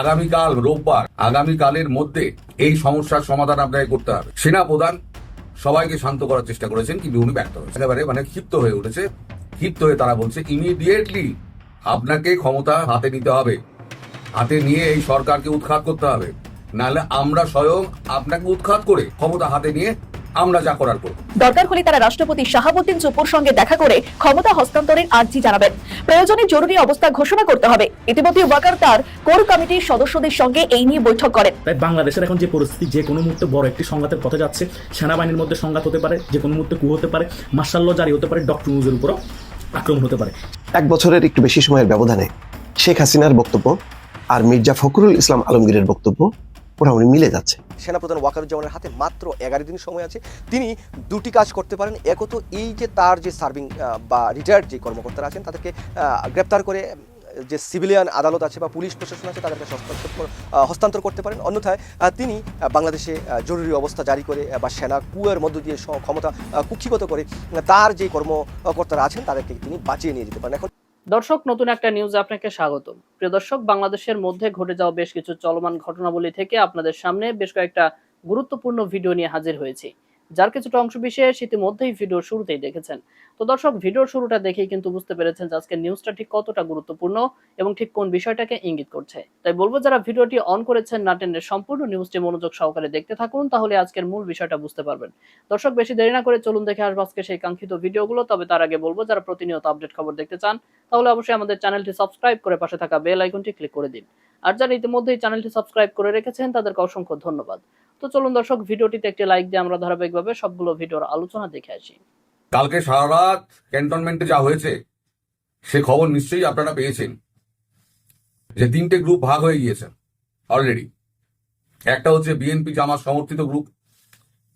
আগামীকাল রোববার, আগামীকালের মধ্যে এই সমস্যার সমাধান আপনাকে করতে হবে। সেনা প্রধান সবাইকে শান্ত করার চেষ্টা করেছেন কিন্তু উনি ব্যর্থ হয়েছে একেবারে মানে ক্ষিপ্ত হয়ে উঠেছে। ক্ষিপ্ত হয়ে তারা বলছে ইমিডিয়েটলি আপনাকে ক্ষমতা হাতে নিতে হবে। হাতে নিয়ে এই সরকারকে উৎখাত করতে হবে। নাহলে আমরা স্বয়ং আপনাকে উৎখাত করে ক্ষমতা হাতে নিয়ে আমরা যা করার করব। দরকার হলে তারা রাষ্ট্রপতি শাহাবুদ্দিন চুপুর সঙ্গে দেখা করে ক্ষমতা হস্তান্তরের আর্জি জানাবেন। প্রয়োজনে জরুরি অবস্থা ঘোষণা করতে হবে। ইতিমধ্যে ওয়াকার তার কোর কমিটির সদস্যদের সঙ্গে এই নিয়ে বৈঠক করেন। তাই বাংলাদেশের এখন যে পরিস্থিতি যে কোনো মুহূর্তে বড় একটি সংঘাতের পথে যাচ্ছে সেনাবাহিনীর মধ্যে সংঘাত হতে পারে যে কোনো মুহূর্তে কু হতে পারে মার্শাল্য জারি হতে পারে ডক্টর নিউজের উপরও আক্রমণ হতে পারে। এক বছরের একটু বেশি সময়ের ব্যবধানে শেখ হাসিনার বক্তব্য আর মির্জা ফখরুল ইসলাম আলমগীরের বক্তব্য মোটামুটি মিলে যাচ্ছে। সেনাপ্রধান ওয়াকারুজ্জামানের হাতে মাত্র এগারো দিন সময় আছে। তিনি দুটি কাজ করতে পারেন। একত এই যে তার যে সার্ভিং বা রিটায়ার্ড যে কর্মকর্তারা আছেন, তাদেরকে গ্রেপ্তার করে, যে সিভিলিয়ান আদালত আছে বা পুলিশ প্রশাসন আছে, তাদেরকে হস্তান্তর হস্তান্তর করতে পারেন। অন্যথায় তিনি বাংলাদেশে জরুরি অবস্থা জারি করে বা সেনা কুয়ের মধ্য দিয়ে ক্ষমতা কুক্ষিগত করে তার যে কর্মকর্তারা আছেন, তাদেরকে তিনি বাঁচিয়ে নিয়ে যেতে পারেন। এখন দর্শক, নতুন একটা নিউজ আপনাকে স্বাগত প্রিয় দর্শক, বাংলাদেশের মধ্যে ঘটে যাওয়া বেশ কিছু চলমান ঘটনাবলী থেকে আপনাদের সামনে বেশ কয়েকটা গুরুত্বপূর্ণ ভিডিও নিয়ে হাজির হয়েছি। যার কিছুটা অংশ বিশেষ ইতিমধ্যেই ভিডিওর শুরুতেই দেখেছেন। তো দর্শক, ভিডিওর শুরুটা দেখেই কিন্তু বুঝতে পেরেছেন যে আজকের নিউজটা ঠিক কতটা গুরুত্বপূর্ণ এবং ঠিক কোন বিষয়টাকে ইঙ্গিত করছে। তাই বলব, যারা ভিডিওটি অন করেছেন নাটেনের সম্পূর্ণ নিউজটি মনোযোগ সহকারে দেখতে থাকুন, তাহলে আজকের মূল বিষয়টা বুঝতে পারবেন। দর্শক, বেশি দেরি না করে চলুন দেখে আসব আজকে সেই কাঙ্ক্ষিত ভিডিওগুলো। তবে তার আগে বলব, যারা প্রতিনিয়ত আপডেট খবর দেখতে চান, তাহলে অবশ্যই আমাদের চ্যানেলটি সাবস্ক্রাইব করে পাশে থাকা বেল আইকনটি ক্লিক করে দিন। আর যারা ইতিমধ্যেই চ্যানেলটি সাবস্ক্রাইব করে রেখেছেন, তাদেরকে অসংখ্য ধন্যবাদ। তো চলুন দর্শক, ভিডিওটিতে একটি লাইক দিয়ে আমরা ধারাবাহিকভাবে সবগুলো ভিডিওর আলোচনা দেখে আসি। কালকে সারা রাত ক্যান্টনমেন্টে যা হয়েছে, সে খবর নিশ্চয়ই আপনারা পেয়েছেন যে তিনটে গ্রুপ ভাগ হয়ে গিয়েছে অলরেডি একটা হচ্ছে বিএনপি জামাত সমর্থিত গ্রুপ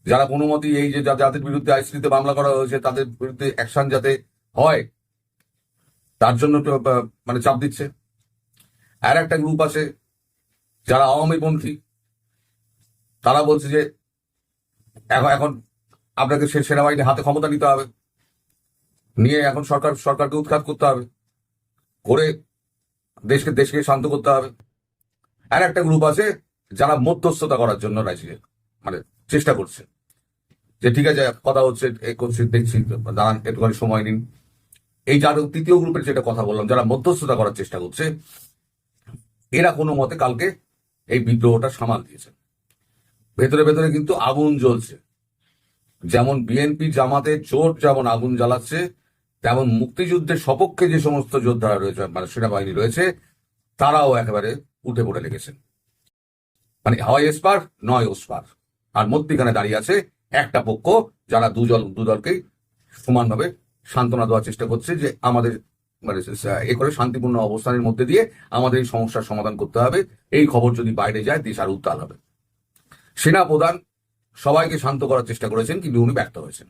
যারা কোনো মতেই এই যে যাদের বিরুদ্ধে আইসিতে মামলা করা হয়েছে, তাদের বিরুদ্ধে অ্যাকশন যাতে হয়, তার জন্য মানে চাপ দিচ্ছে। আর একটা গ্রুপ আছে, যারা আওয়ামীপন্থী তারা বলছে যে, এখন এখন আপনাকে সে সেনাবাহিনীর হাতে ক্ষমতা নিতে হবে। নিয়ে এখন সরকার, সরকারকে উৎখাত করতে হবে। করে দেশকে দেশকে শান্ত করতে হবে। আর একটা গ্রুপ আছে যারা মধ্যস্থতা করার জন্য রাজি মানে চেষ্টা করছে। যে ঠিক আছে, কথা হচ্ছে এই করছি, দেখছি, দাঁড়ান, একটুখানি সময় নিন। এই যার তৃতীয় গ্রুপের যেটা কথা বললাম, যারা মধ্যস্থতা করার চেষ্টা করছে, এরা কোনো মতে কালকে এই বিদ্রোহটা সামাল দিয়েছে ভেতরে ভেতরে কিন্তু আগুন জ্বলছে। যেমন বিএনপি জামাতে জোট যেমন আগুন জ্বালাচ্ছে, তেমন মুক্তিযুদ্ধের সপক্ষে যে সমস্ত যোদ্ধারা রয়েছে মানে সেনাবাহিনী রয়েছে, তারাও একেবারে উঠে পড়ে লেগেছেন। মানে হয় এসপার, নয় ওসপার। আর মধ্যিখানে দাঁড়িয়ে আছে একটা পক্ষ, যারা দুজল দুদলকেই সমানভাবে সান্ত্বনা দেওয়ার চেষ্টা করছে যে আমাদের মানে এ করে শান্তিপূর্ণ অবস্থানের মধ্যে দিয়ে আমাদের এই সমস্যার সমাধান করতে হবে। এই খবর যদি বাইরে যায়, দেশ আর উত্তাল হবে। সেনা প্রধান সবাইকে শান্ত করার চেষ্টা করেছেন, কিন্তু উনি ব্যর্থ হয়েছেন।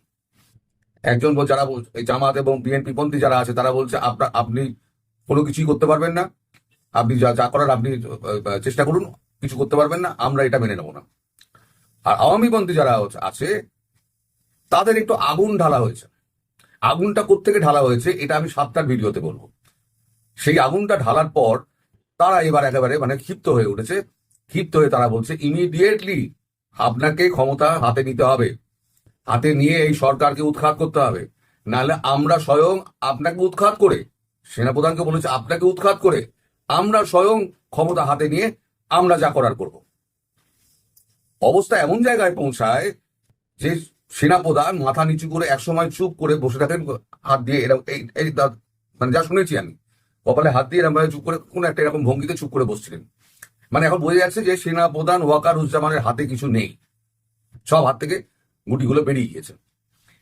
একজন যারা বল- এই জামাত এবং বিএনপি পন্থী যারা আছে, তারা বলছে আপনার আপনি কোনো কিছুই করতে পারবেন না। আপনি যা যা করার আপনি চেষ্টা করুন, কিছু করতে পারবেন না, আমরা এটা মেনে নেব না। আর আওয়ামী পন্থী যারা আছে, তাদের একটু আগুন ঢালা হয়েছে। আগুনটা কোত্থেকে ঢালা হয়েছে, এটা আমি সাতটার ভিডিওতে বলব। সেই আগুনটা ঢালার পর তারা এবার একেবারে মানে ক্ষিপ্ত হয়ে উঠেছে। ক্ষিপ্ত হয়ে তারা বলছে ইমিডিয়েটলি আপনাকে ক্ষমতা হাতে নিতে হবে। হাতে নিয়ে এই সরকারকে উৎখাত করতে হবে। নাহলে আমরা স্বয়ং আপনাকে উৎখাত করে, সেনাপ্রধানকে বলেছে, আপনাকে উৎখাত করে আমরা স্বয়ং ক্ষমতা হাতে নিয়ে আমরা যা করার করব। অবস্থা এমন জায়গায় পৌঁছায় যে সেনাপ্রধান মাথা নিচু করে একসময় চুপ করে বসে থাকেন, হাত দিয়ে এরকম মানে যা শুনেছি আমি, কপালে হাত দিয়ে এরকম চুপ করে কোন একটা এরকম ভঙ্গিতে চুপ করে বসছিলেন। মানে এখন বোঝা যাচ্ছে যে সেনা প্রধান ওয়াকার উজ্জামানের হাতে কিছু নেই। সব হাত থেকে গুটিগুলো বেরিয়ে গিয়েছে।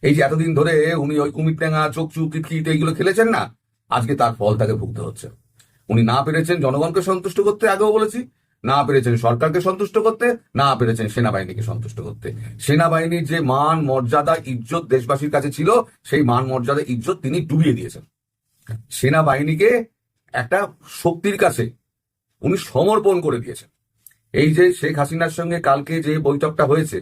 এই যে এতদিন ধরে উনি ওই কুমির টেঙা চোখ চুপ কিটকিট এইগুলো খেলেছেন না, আজকে তার ফল তাকে ভুগতে হচ্ছে। উনি না পেরেছেন জনগণকে সন্তুষ্ট করতে, আগেও বলেছি, না পেরেছেন সরকারকে সন্তুষ্ট করতে, না পেরেছেন সেনাবাহিনীকে সন্তুষ্ট করতে। সেনাবাহিনীর যে মান, মর্যাদা, ইজ্জত দেশবাসীর কাছে ছিল, সেই মান, মর্যাদা, ইজ্জত তিনি ডুবিয়ে দিয়েছেন। সেনাবাহিনীকে একটা শক্তির কাছে উনি সমর্পণ করে দিয়েছেন। এই যে শেখ হাসিনার সঙ্গে কালকে যে বৈঠকটা হয়েছে,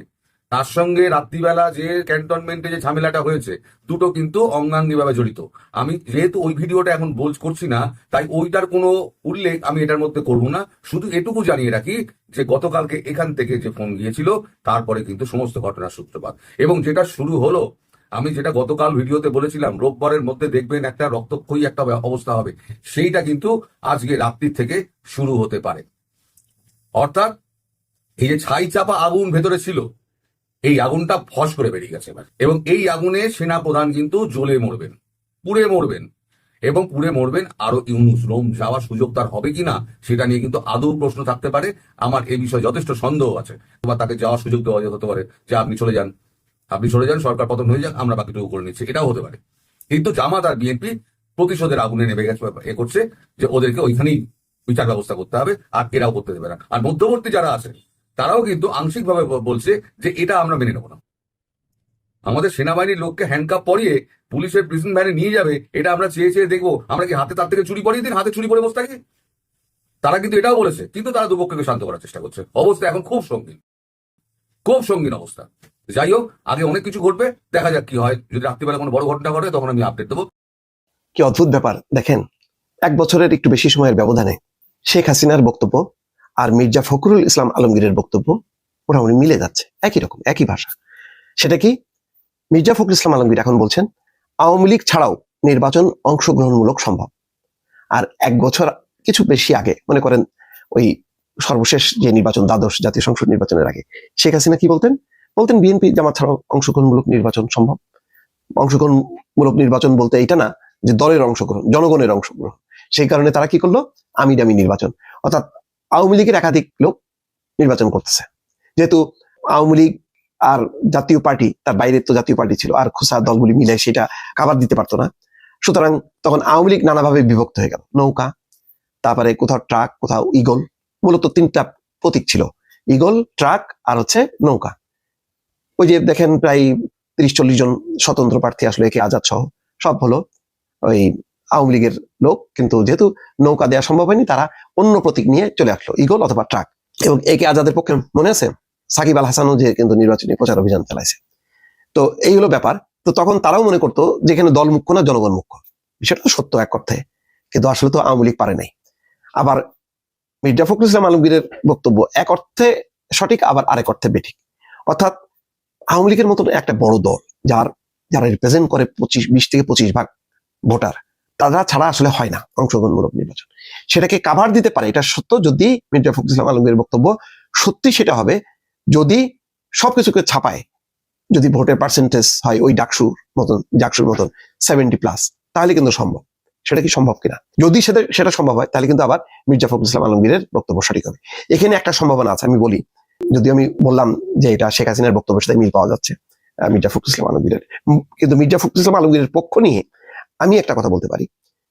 তার সঙ্গে রাত্রিবেলা যে ক্যান্টনমেন্টে যে ঝামেলাটা হয়েছে, দুটো কিন্তু অঙ্গাঙ্গিভাবে জড়িত। আমি যেহেতু ওই ভিডিওটা এখন বলছ করছি না, তাই ওইটার কোনো উল্লেখ আমি এটার মধ্যে করব না। শুধু এটুকু জানিয়ে রাখি যে গতকালকে এখান থেকে যে ফোন গিয়েছিল, তারপরে কিন্তু সমস্ত ঘটনার সূত্রপাত। এবং যেটা শুরু হলো আমি যেটা গতকাল ভিডিওতে বলেছিলাম, রোববারের মধ্যে দেখবেন একটা রক্তক্ষয়ী একটা অবস্থা হবে। সেইটা কিন্তু আজকে রাত্রির থেকে শুরু হতে পারে। অর্থাৎ এই যে ছাই চাপা আগুন ভেতরে ছিল, এই আগুনটা ফস করে বেরিয়ে গেছে এবার। এবং এই আগুনে সেনা প্রধান কিন্তু জ্বলে মরবেন, পুড়ে মরবেন, এবং পুড়ে মরবেন আরও ইউনুস। রোম যাওয়ার সুযোগ তার হবে কিনা, সেটা নিয়ে কিন্তু আদৌ প্রশ্ন থাকতে পারে। আমার এই বিষয়ে যথেষ্ট সন্দেহ আছে। বা তাকে যাওয়ার সুযোগ দেওয়া হতে পারে। যে আপনি চলে যান। আপনি সরে যান, সরকার পতন হয়ে যাক, আমরা বাকিটুকু করে নিচ্ছি। এটাও হতে পারে। কিন্তু জামাত আর বিএনপি প্রতিশোধের আগুনে নেমে গেছে, এ করছে যে ওদেরকে ওইখানেই বিচার ব্যবস্থা করতে হবে, আর এরাও করতে দেবে না। আর মধ্যবর্তী যারা আছে, তারাও কিন্তু আংশিকভাবে বলছে যে এটা আমরা মেনে নেব না। আমাদের সেনাবাহিনীর লোককে হ্যান্ডকাপ পরিয়ে পুলিশের প্রিজন ভ্যানে নিয়ে যাবে, এটা আমরা চেয়ে চেয়ে দেখব। আমরা কি হাতে তার থেকে চুরি পরিয়ে দিন, হাতে চুরি পরে বসে থাকি? তারা কিন্তু এটাও বলেছে, কিন্তু তারা দুপক্ষকে শান্ত করার চেষ্টা করছে। অবস্থা এখন খুব সঙ্গীন। খুব সঙ্গীন অবস্থা। যাই হোক, আগে অনেক কিছু ঘটবে, দেখা যাক কি হয়। যদি রাত্রিবেলা কোনো বড় ঘটনা ঘটে, তখন আমি আপডেট দেবো। কি অদ্ভুত ব্যাপার, দেখেন, এক বছরের একটু বেশি সময়ের ব্যবধানে শেখ হাসিনার বক্তব্য আর মির্জা ফখরুল ইসলাম আলমগীরের বক্তব্য, ওরা উনি মিলে যাচ্ছে, একই রকম, একই ভাষা। সেটা কি? মির্জা ফখরুল ইসলাম আলমগীর এখন বলছেন, আওয়ামী লীগ ছাড়াও নির্বাচন অংশগ্রহণমূলক সম্ভব। আর এক বছর, কিছু বেশি আগে, মনে করেন ওই সর্বশেষ যে নির্বাচন, দ্বাদশ জাতীয় সংসদ নির্বাচনের আগে, শেখ হাসিনা কি বলতেন? বলতেন বিএনপি জামাত ছাড়াও অংশগ্রহণমূলক নির্বাচন সম্ভব। অংশগ্রহণমূলক নির্বাচন বলতে এটা না যে দলের অংশগ্রহণ, জনগণের অংশগ্রহণ। সেই কারণে তারা কি করল? আমি দামি নির্বাচন। অর্থাৎ আওয়ামী লীগের একাধিক লোক নির্বাচন করতেছে। যেহেতু আওয়ামী লীগ আর জাতীয় পার্টি, তার বাইরে তো জাতীয় পার্টি ছিল, আর খোসা দলগুলি মিলে সেটা কাবার দিতে পারতো না। সুতরাং তখন আওয়ামী লীগ নানাভাবে বিভক্ত হয়ে গেল। নৌকা, তারপরে কোথাও ট্রাক, কোথাও ইগল, মূলত তিনটা প্রতীক ছিল। ইগল, ট্রাক আর হচ্ছে নৌকা। ওই যে দেখেন প্রায় তিরিশ, চল্লিশ জন স্বতন্ত্র প্রার্থী আসলে একে আজাদ সহ। সব হলো ওই আওয়ামী লীগের লোক, কিন্তু যেহেতু নৌকা দেওয়া সম্ভব হয়নি, তারা অন্য প্রতীক নিয়ে চলে আসলো ইগল অথবা ট্রাক। এবং একে আজাদের পক্ষে মনে আছে? সাকিব আল হাসানও যে কিন্তু নির্বাচনী প্রচার অভিযান চালাইছে। তো এই হলো ব্যাপার। তো তখন তারাও মনে করতো যেখানে দল মুখ্য না জনগণ মুখ্য? তো সত্য এক অর্থে। কিন্তু আসলে তো আওয়ামী লীগ পারে নাই। আবার মির্জা ফখরুল ইসলাম আলমগীরের বক্তব্য এক অর্থে সঠিক, আবার আরেক অর্থে বেঠিক। অর্থাৎ আওয়ামী লীগের মতন একটা বড় দল যার, যারা রিপ্রেজেন্ট করে পঁচিশ, বিশ থেকে পঁচিশ ভাগ ভোটার, তারা ছাড়া আসলে হয় না অংশগ্রহণমূলক নির্বাচন। সেটাকে কাভার দিতে পারে, এটা সত্য। যদি মির্জা ফখরুল ইসলাম আলমগীরের বক্তব্য সত্যি সেটা হবে, যদি সবকিছুকে ছাপায়, যদি ভোটের পার্সেন্টেজ হয় ওই ডাকসুর মতন ডাকসুর মতন সেভেন্টি প্লাস তাহলে কিন্তু সম্ভব। সেটা কি সম্ভব কিনা? যদি সেটা সেটা সম্ভব হয়, তাহলে কিন্তু আবার মির্জা ফখরুল ইসলাম আলমগীরের বক্তব্য সঠিক হবে। এখানে একটা সম্ভাবনা আছে, আমি বলি। যদি আমি বললাম যে এটা শেখ হাসিনার বক্তব্যের সাথে মিল পাওয়া যাচ্ছে মির্জা ফখরুল ইসলাম আলমগীরের। কিন্তু মির্জা ফখরুল ইসলাম আলমগীরের পক্ষ নিয়ে আমি একটা কথা বলতে পারি।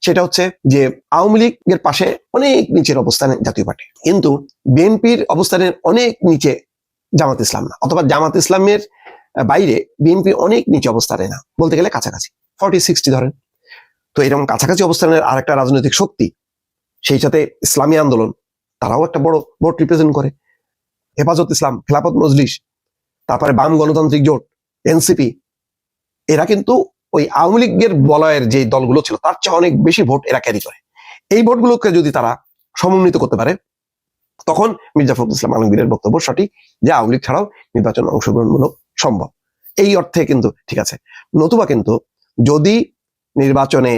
সেটা হচ্ছে যে আওয়ামী লীগের পাশে অনেক নিচের অবস্থানে জাতীয় পার্টি, কিন্তু বিএনপির অবস্থানের অনেক নিচে জামাত ইসলাম না, অথবা জামাত ইসলামের বাইরে বিএনপি অনেক নিচে অবস্থানে না, বলতে গেলে কাছাকাছি। ফর্টি সিক্সটি ধরেন। তো এরকম কাছাকাছি অবস্থানের আর একটা রাজনৈতিক শক্তি, সেই সাথে ইসলামী আন্দোলন, তারাও একটা বড় ভোট রিপ্রেজেন্ট করে। হেফাজত ইসলাম, খেলাফত মজলিস, তারপরে বাম গণতান্ত্রিক জোট, এনসিপি, এরা কিন্তু ওই আওয়ামী লীগের বলয়ের যে দলগুলো ছিল, তার চেয়ে অনেক বেশি ভোট এরা ক্যারি করে। এই ভোটগুলোকে যদি তারা সমন্বিত করতে পারে, তখন মির্জা ফখরুল ইসলাম আলমগীরের বক্তব্য সঠিক যে আওয়ামী লীগ ছাড়াও নির্বাচন অংশগ্রহণমূলক সম্ভব। এই অর্থে কিন্তু ঠিক আছে। নতুবা কিন্তু যদি নির্বাচনে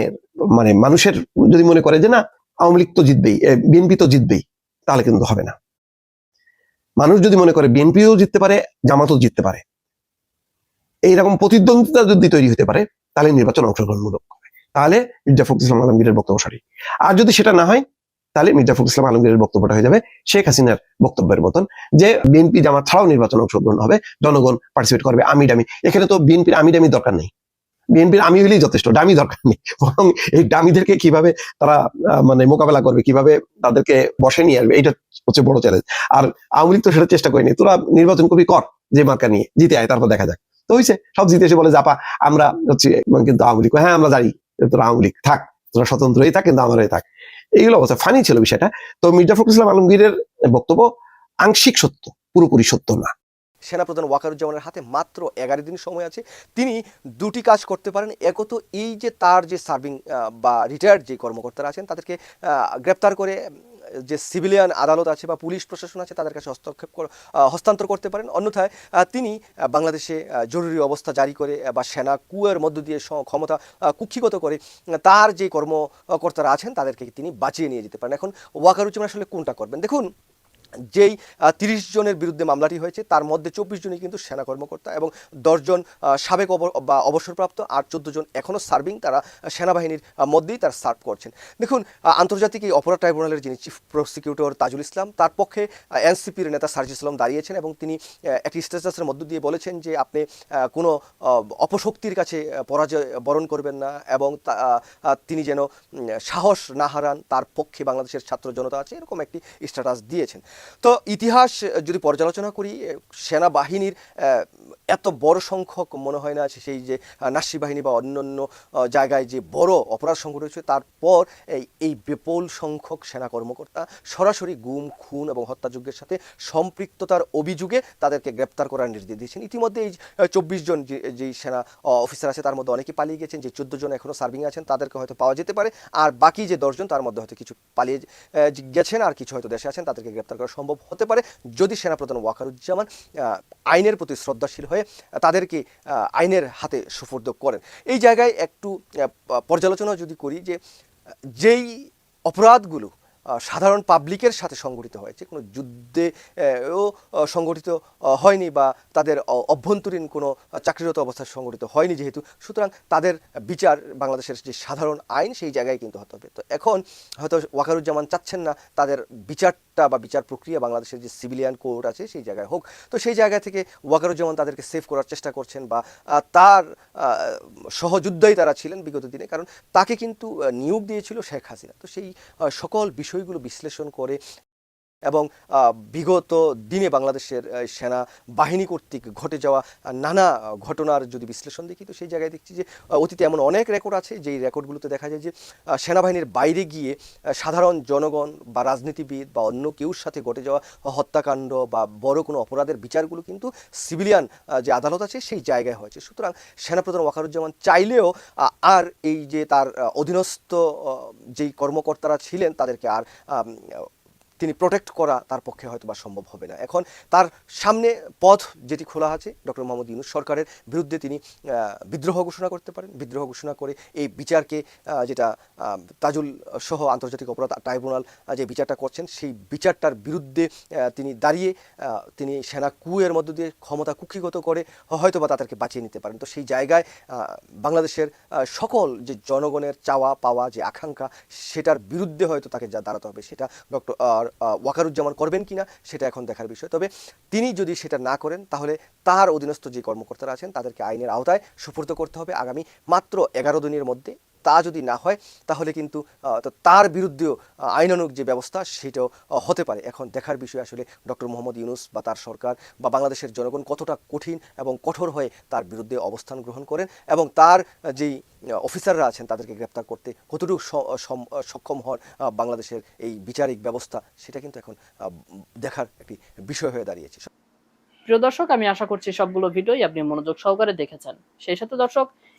মানে মানুষের যদি মনে করে যে না, আওয়ামী লীগ তো জিতবেই বিএনপি তো জিতবেই, তাহলে কিন্তু হবে না। মানুষ যদি মনে করে বিএনপিও জিততে পারে, জামাতও জিততে পারে। এইরকম প্রতিদ্বন্দ্বিতা যদি তৈরি হতে পারে, তাহলে নির্বাচন অংশগ্রহণমূলক হবে। তাহলে মির্জা ফখরুল ইসলাম আলমগীরের বক্তব্য সঠিক। আর যদি সেটা না হয়, তাহলে মির্জা ফখরুল ইসলাম আলমগীরের বক্তব্যটা হয়ে যাবে শেখ হাসিনার বক্তব্যের মতন যে বিএনপি জামাত ছাড়াও নির্বাচন অংশগ্রহণ হবে, জনগণ পার্টিসিপেট করবে আমি ডামি এখানে তো বিএনপির আমি ডামি দরকার নেই। বিএনপির আমি হলেই যথেষ্ট ডামি দরকার নেই। বরং এই ডামিদেরকে কীভাবে তারা মানে মোকাবেলা করবে, কীভাবে তাদেরকে বসে নিয়ে আসবে এটা হচ্ছে বড় চ্যালেঞ্জ আর আওয়ামী লীগ তো সেটা চেষ্টা করেনি। তোরা নির্বাচন করবি কর যে মার্কা নিয়ে, জিতে আয়, তারপর দেখা যাক। তো হয়েছে সব জিতে এসে বলে, জাপা, আমরা হচ্ছে মানে কিন্তু আওয়ামী লীগ হ্যাঁ আমরা জানি তোরা আওয়ামী লীগ, থাক, তোরা স্বতন্ত্রই থাক, কিন্তু আমারই থাক। এইগুলো অবস্থা ফানি ছিল বিষয়টা। তো মির্জা ফখরুল ইসলাম আলমগীরের বক্তব্য, আংশিক সত্য, পুরোপুরি সত্য না। সেনাপ্রধান ওয়াকারুজ্জামানের হাতে মাত্র এগারো দিন সময় আছে। তিনি দুটি কাজ করতে পারেন। একত এই যে তার যে সার্ভিং বা রিটায়ার্ড যে কর্মকর্তারা আছেন, তাদেরকে গ্রেপ্তার করে যে সিভিলিয়ান আদালত আছে বা পুলিশ প্রশাসন আছে, তাদের কাছে হস্তক্ষেপ হস্তান্তর করতে পারেন। অন্যথায় তিনি বাংলাদেশে জরুরি অবস্থা জারি করে বা সেনা কুয়ের মধ্য দিয়ে ক্ষমতা কুক্ষিগত করে তার যে কর্মকর্তারা আছেন, তাদেরকে তিনি বাঁচিয়ে নিয়ে যেতে পারেন। এখন ওয়াকারুজ্জামান আসলে কোনটা করবেন? দেখুন যেই তিরিশ জনের বিরুদ্ধে মামলাটি হয়েছে, তার মধ্যে চব্বিশ জনই কিন্তু সেনা কর্মকর্তা এবং দশজন সাবেক বা অবসরপ্রাপ্ত আর চোদ্দ জন এখনও সার্ভিং তারা সেনাবাহিনীর মধ্যেই তারা সার্ভ করছেন। দেখুন আন্তর্জাতিক এই অপরাধ ট্রাইব্যুনালের যিনি চিফ প্রসিকিউটর তাজুল ইসলাম, তার পক্ষে এনসিপির নেতা সার্জি ইসলাম দাঁড়িয়েছেন এবং তিনি একটি স্ট্যাটাসের মধ্য দিয়ে বলেছেন যে আপনি কোনো অপশক্তির কাছে পরাজয় বরণ করবেন না এবং তিনি যেন সাহস না হারান, তার পক্ষে বাংলাদেশের ছাত্র জনতা আছে, এরকম একটি স্ট্যাটাস দিয়েছেন। তো ইতিহাস যদি পর্যালোচনা করি সেনাবাহিনীর এত বড় সংখ্যক মনে হয় না সেই যে নাসি বাহিনী বা অন্যান্য জায়গায় যে বড় অপরাধ সংঘটিত হয়েছে, তারপর এই এই বিপুল সংখ্যক সেনা কর্মকর্তা সরাসরি গুম, খুন এবং হত্যাযজ্ঞের সাথে সম্পৃক্ততার অভিযোগে তাদেরকে গ্রেপ্তার করার নির্দেশ দিয়েছেন। ইতিমধ্যে এই চব্বিশ জন যেই সেনা অফিসার আছে, তার মধ্যে অনেকে পালিয়ে গেছেন, যে চোদ্দ জন এখনও সার্ভিং আছেন, তাদেরকে হয়তো পাওয়া যেতে পারে। আর বাকি যে দশজন তার মধ্যে হয়তো কিছু পালিয়ে গেছেন, আর কিছু হয়তো দেশে আছেন, তাদেরকে গ্রেপ্তার করা সম্ভব হতে পারে যদি সেনাপ্রধান ওয়াকারুজ্জামান আইনের প্রতি শ্রদ্ধাশীল হয়ে তাদেরকে আইনের হাতে সুফর্দ করেন। এই জায়গায় একটু পর্যালোচনা যদি করি যে যেই অপরাধগুলো সাধারণ পাবলিকের সাথে সংগঠিত হয়েছে। কোনো যুদ্ধে ও সংগঠিত হয়নি বা তাদের অভ্যন্তরীণ কোনো চাকরিরত অবস্থায় সংগঠিত হয়নি যেহেতু। সুতরাং তাদের বিচার বাংলাদেশের যে সাধারণ আইন সেই জায়গায় কিন্তু হতে হবে। তো এখন হয়তো ওয়াকারুজ্জামান চাচ্ছেন না তাদের বিচারটা বা বিচার প্রক্রিয়া বাংলাদেশের যে সিভিলিয়ান কোর্ট আছে সেই জায়গায় হোক। তো সেই জায়গা থেকে ওয়াকারুজ্জামান তাদেরকে সেভ করার চেষ্টা করছেন বা তার সহযোদ্ধাই তারা ছিলেন বিগত দিনে। কারণ তাকে কিন্তু নিয়োগ দিয়েছিল শেখ হাসিনা। তো সেই সকল সকল বিষয়গুলো বিশ্লেষণ করে এবং বিগত দিনে বাংলাদেশের সেনা বাহিনী কর্তৃক ঘটে যাওয়া নানা ঘটনার যদি বিশ্লেষণ দেখি, তো সেই জায়গায় দেখছি যে অতীতে এমন অনেক রেকর্ড আছে, যেই রেকর্ডগুলোতে দেখা যায় যে সেনাবাহিনীর বাইরে গিয়ে সাধারণ জনগণ বা রাজনীতিবিদ বা অন্য কেউর সাথে ঘটে যাওয়া হত্যাকাণ্ড বা বড় কোনো অপরাধের বিচারগুলো কিন্তু সিভিলিয়ান যে আদালত আছে, সেই জায়গায় হয়েছে। সুতরাং সেনাপ্রধান ওয়াকারুজ্জামান চাইলেও আর এই যে তার অধীনস্থ যেই কর্মকর্তারা ছিলেন, তাদেরকে আর তিনি প্রোটেক্ট করা তার পক্ষে হয়তো বা সম্ভব হবে না। এখন তার সামনে পথ যেটি খোলা আছে ডক্টর মোহাম্মদ ইউনুস সরকারের বিরুদ্ধে তিনি বিদ্রোহ ঘোষণা করতে পারেন। বিদ্রোহ ঘোষণা করে এই বিচারকে যেটা তাজুল সহ আন্তর্জাতিক অপরাধ ট্রাইব্যুনাল যে বিচারটা করছেন, সেই বিচারটার বিরুদ্ধে তিনি দাঁড়িয়ে তিনি সেনা কুয়ের মধ্য দিয়ে ক্ষমতা কুক্ষিগত করে হয়তো বা তাদেরকে বাঁচিয়ে নিতে পারেন। তো সেই জায়গায় বাংলাদেশের সকল যে জনগণের চাওয়া পাওয়া, যে আকাঙ্ক্ষা, সেটার বিরুদ্ধে হয়তো তাকে যা দাঁড়াতে হবে, সেটা ডক্টর ওয়াকারুজ্জামান করবেন কিনা সেটা এখন দেখার বিষয়। তবে তিনি যদি সেটা না করেন, তাহলে তার অধীনস্থ যে কর্মকর্তারা আছেন, তাদেরকে আইনের আওতায় সুপর্দ করতে হবে। আগামী মাত্র এগারো দিনের মধ্যে তা যদি না হয় তাহলে কিন্তু তার বিরুদ্ধেও আহ, আইনানুগ যে ব্যবস্থা সেটাও হতে পারে। এখন দেখার বিষয় আসলে ডক্টর মোহাম্মদ ইউনুস বা তার সরকার বা বাংলাদেশের জনগণ কতটা কঠিন এবং কঠোর হয়ে তার বিরুদ্ধে অবস্থান গ্রহণ করেন এবং তার যেই অফিসাররা আছেন তাদেরকে গ্রেপ্তার করতে কতটুকু সক্ষম হন বাংলাদেশের এই বিচারিক ব্যবস্থা সেটা কিন্তু এখন দেখার একটি বিষয় হয়ে দাঁড়িয়েছে। প্রিয় দর্শক আমি আশা করছি সবগুলো ভিডিওই আপনি মনোযোগ সহকারে দেখেছেন। সেই সাথে দর্শক